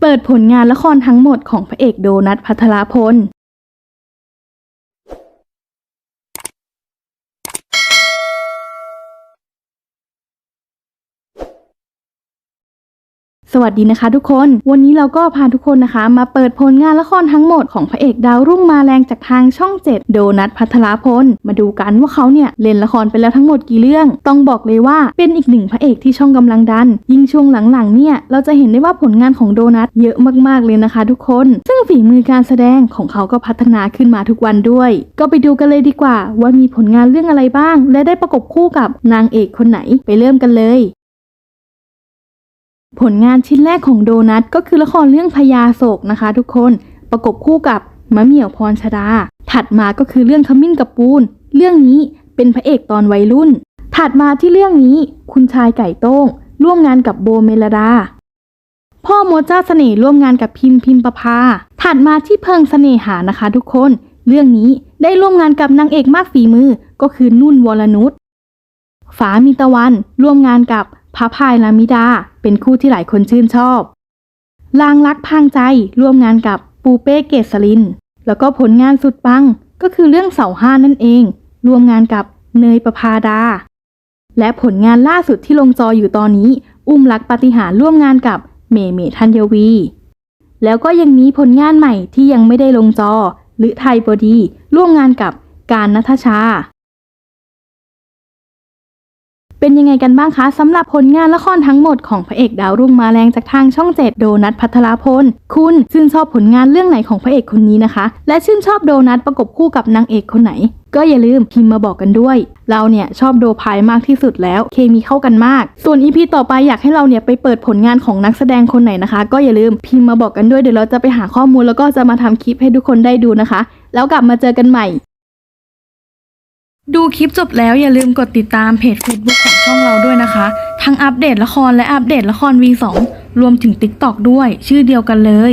เปิดผลงานละครทั้งหมดของพระเอกโดนัทพัทรพล สวัสดีนะคะทุกคน วันนี้เราก็พาทุกคนนะคะ มาเปิดผลงานละครทั้งหมดของพระเอกดาวรุ่งมาแรงจากทางช่อง 7 โดนัทพัทรพล มาดูกันว่าเขาเนี่ยเล่นละครไปแล้วทั้งหมดกี่เรื่อง ต้องบอกเลยว่าเป็นอีกหนึ่งพระเอกที่ช่องกำลังดัน ยิ่งช่วงหลังๆเนี่ยเราจะเห็นได้ว่าผลงานของโดนัทเยอะมากๆเลยนะคะ ทุกคน ซึ่งฝีมือการแสดงของเขาก็พัฒนาขึ้นมาทุกวันด้วย ก็ไปดูกันเลยดีกว่า ว่ามีผลงานเรื่องอะไรบ้าง และได้ประกบคู่กับนางเอกคนไหนไปเริ่มกันเลย ผลงานชิ้นแรกของโดนัทก็คือละครเรื่องพญาโศกนะคะ ทุกคนประกบคู่กับมะเหมี่ยวพรชดา ถัดมาก็คือเรื่องขมิ้นกับปูน เรื่องนี้เป็นพระเอกตอนวัยรุ่น ถัดมาที่เรื่องนี้คุณชายไก่โต้ง ร่วมงานกับโบเมลดา พ่อโมจ้าเสน่ห์ร่วมงานกับพิมพ์พิมประภา ถัดมาที่เพิงเสน่หานะคะ ทุกคน เรื่องนี้ได้ร่วมงานกับนางเอกมากฝีมือก็คือนุ่นวรนุชฟ้ามีตะวันร่วมงานกับ พระพายลามิดาเป็นคู่ที่หลายคนชื่นชอบ ลางรักพางใจร่วมงานกับปูเป้เกษริน แล้วก็ผลงานสุดปังก็คือเรื่องเสาห้านั่นเอง ร่วมงานกับเนยประพาดา และผลงานล่าสุดที่ลงจออยู่ตอนนี้ อุ้มรักปฏิหาร์ร่วมงานกับเมเมทัญวี แล้วก็ยังมีผลงานใหม่ที่ยังไม่ได้ลงจอหรือไทยบดี ร่วมงานกับการนัทชา เป็นยังไงกันบ้างคะสำหรับผลงานละครทั้งหมดของพระเอกดาวรุ่งมาแรงจากทางช่องเจ็ดโดนัทพัทรพล คุณชื่นชอบผลงานเรื่องไหนของพระเอกคนนี้นะคะ และชื่นชอบโดนัทประกบคู่กับนางเอกคนไหน ก็อย่าลืมพิมพ์มาบอกกันด้วย เราเนี่ยชอบโดพายมากที่สุดแล้ว เคมีเข้ากันมาก ส่วนอีพีต่อไปอยากให้เราเนี่ยไปเปิดผลงานของนักแสดงคนไหนนะคะ ก็อย่าลืมพิมพ์มาบอกกันด้วยเดี๋ยวเราจะไปหาข้อมูลแล้วก็จะมาทำคลิปให้ทุกคนได้ดูนะคะ แล้วกลับมาเจอกันใหม่ ดูคลิปจบแล้วอย่าลืมกดติดตามเพจ Facebook ช่องเราด้วยนะคะ ทั้งอัปเดตละครและอัปเดตละคร V2 รวมถึง TikTok ด้วย ชื่อเดียวกันเลย